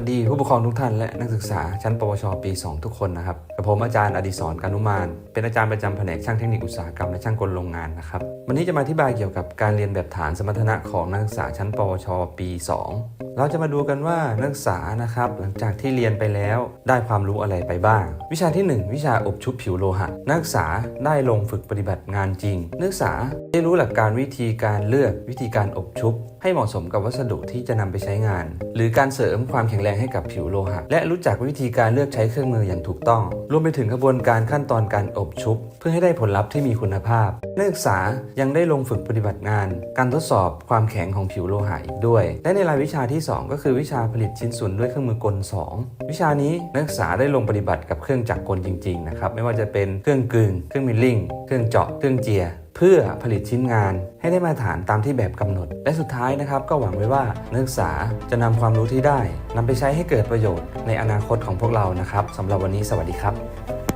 ัสดีผู้ปกครองทุกท่านและนักศึกษาชั้นปวช ปี 2 ทุกคนนะครับกับผมอาจารย์อดิศรกานุมาน เป็นอาจารย์ประจำแผนกช่างเทคนิคอุตสาหกรรมและช่างกลโรงงานนะครับวันนี้จะมาอธิบายเกี่ยวกับการเรียนแบบฐานสมรรถนะของนักศึกษาชั้น ปวช ปี 2 เราจะมาดูกันว่านักศึกษานะครับหลังจากที่เรียนไปแล้วได้ความรู้อะไรไปบ้าง วิชาที่ 1 วิชาอบชุบผิวโลหะนักศึกษาได้ลงฝึกปฏิบัติงานจริง นักศึกษาได้รู้หลักการวิธีการเลือกวิธีการอบชุบให้เหมาะสมกับวัสดุที่จะนำไปใช้งาน หรือการเสริมความแข็งแรงให้กับผิวโลหะ และรู้จักวิธีการเลือกใช้เครื่องมืออย่างถูกต้อง รวมไปถึงกระบวนการขั้นตอนการอบชุบ เพื่อให้ได้ผลลัพธ์ที่มีคุณภาพ นักศึกษายังได้ลงฝึกปฏิบัติงาน การทดสอบความแข็งของผิวโลหะอีกด้วย และในรายวิชาที่ 2 ก็คือวิชาผลิตชิ้นส่วนด้วยเครื่องมือกล 2 วิชานี้นักศึกษาได้ลงปฏิบัติกับเครื่องจักรกลจริงๆนะครับไม่ว่าจะเป็นเครื่องกลึงเครื่องมิลลิ่งเครื่องเจาะเครื่องเจียเพื่อผลิตชิ้นงาน ให้ได้มาตรฐานตามที่แบบกำหนด และสุดท้ายนะครับก็หวังไว้ว่านักศึกษาจะนำความรู้ที่ได้นำไปใช้ให้เกิดประโยชน์ในอนาคตของพวกเรานะครับสำหรับวันนี้สวัสดีครับ